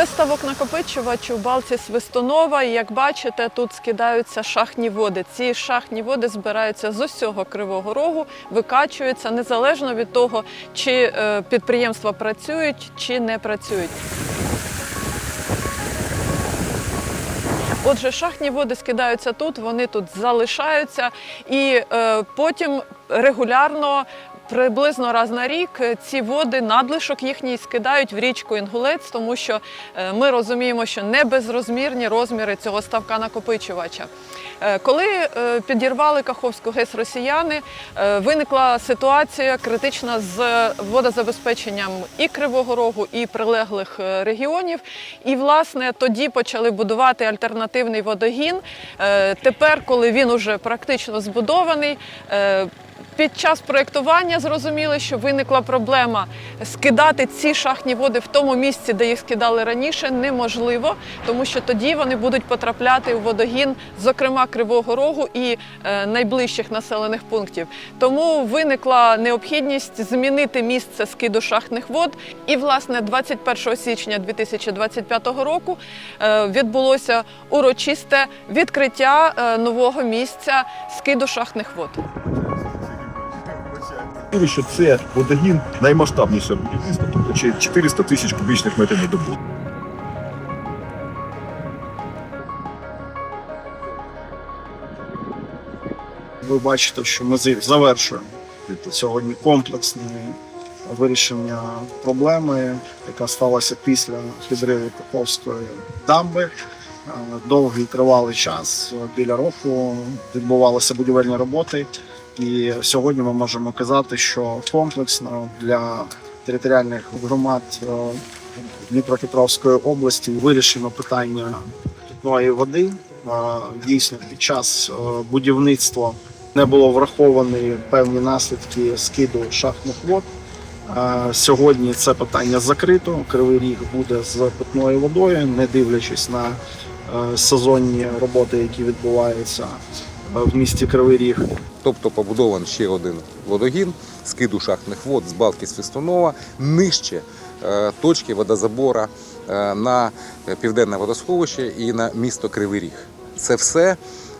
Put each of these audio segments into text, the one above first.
Це ставок накопичувач у балці Свистунова. Як бачите, тут скидаються шахтні води. Ці шахтні води збираються з усього кривого рогу, викачуються незалежно від того, чи е, підприємства працюють чи не працюють. Отже, шахтні води скидаються тут, вони тут залишаються, і е, потім регулярно. Приблизно раз на рік ці води, надлишок їхній скидають в річку Інгулець, тому що е, ми розуміємо, що не безрозмірні розміри цього ставка накопичувача. Е, Коли е, підірвали Каховську ГЕС росіяни, виникла ситуація критична з водозабезпеченням і Кривого Рогу, і прилеглих регіонів. І власне тоді почали будувати альтернативний водогін. Тепер, коли він уже практично збудований. Під час проєктування зрозуміли, що виникла проблема скидати ці шахтні води в тому місці, де їх скидали раніше, неможливо, тому що тоді вони будуть потрапляти у водогін, зокрема Кривого Рогу і е, найближчих населених пунктів. Тому виникла необхідність змінити місце скиду шахтних вод. І, власне, 21 січня 2025 року е, відбулося урочисте відкриття е, нового місця скиду шахтних вод. Що це водогін наймасштабніше будівництво, тобто 400 тисяч кубічних метрів на добу. Ви бачите, що ми завершуємо сьогодні комплексне вирішення проблеми, яка сталася після підриву Каховської дамби. Е, Довгий тривалий час біля року відбувалися будівельні роботи. І сьогодні ми можемо казати, що комплексно для територіальних громад е, Дніпропетровської області вирішено питання питної води. Дійсно, під час е, будівництва не було враховані певні наслідки скиду шахтних вод. Сьогодні це питання закрито. Кривий ріг буде з питною водою, не дивлячись на е, сезонні роботи, які відбуваються в місті Кривий Ріг. Тобто побудований ще один водогін скиду шахтних вод з балки Свистунова нижче е, точки водозабора е, на південне водосховище і на місто Кривий Ріг. Це все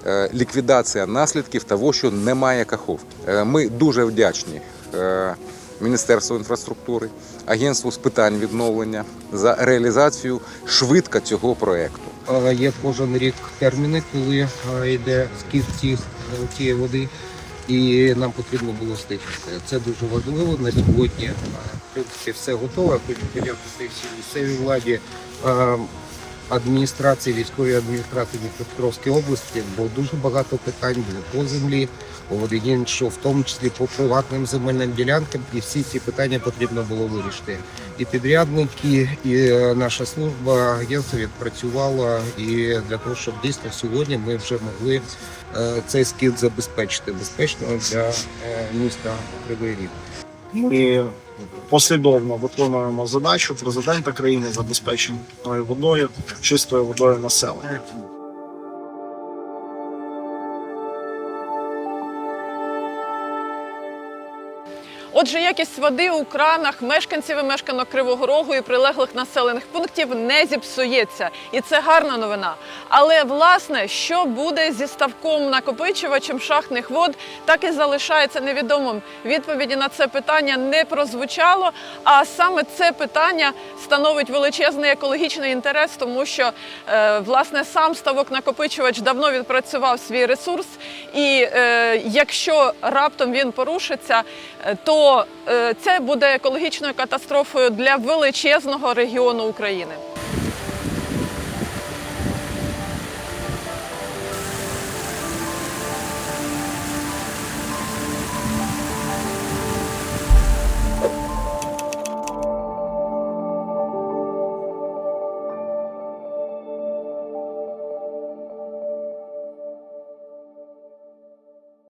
е, ліквідація наслідків того, що немає каховки. Ми дуже вдячні. Міністерству інфраструктури, агентству з питань відновлення за реалізацію швидко цього проекту. Є кожен рік терміни, коли йде скид ці- цієї води, і нам потрібно було стихати. Це дуже важливо. На сьогодні в принципі все готове. Хочу подякувати всій місцевій владі. Адміністрації, військовій адміністрації Дніпропетровської області, бо дуже багато питань було по землі, по що в тому числі по приватним земельним ділянкам, і всі ці питання потрібно було вирішити і підрядники, і е, наша служба агентство відпрацювала і для того, щоб дійсно сьогодні ми вже могли е, цей скид забезпечити безпечно для е, міста Кривий Ріг. Ми послідовно виконуємо задачу президента країни забезпечення водою, чистою водою населення. Отже, якість води у кранах мешканців і мешканок Кривого Рогу і прилеглих населених пунктів не зіпсується, і це гарна новина. Але власне, що буде зі ставком накопичувачем шахтних вод, так і залишається невідомим. Відповіді на це питання не прозвучало. А саме це питання становить величезний екологічний інтерес, тому що е, власне сам ставок накопичувач давно відпрацював свій ресурс, і е, якщо раптом він порушиться, е, то е, це буде екологічною катастрофою для величезного регіону України.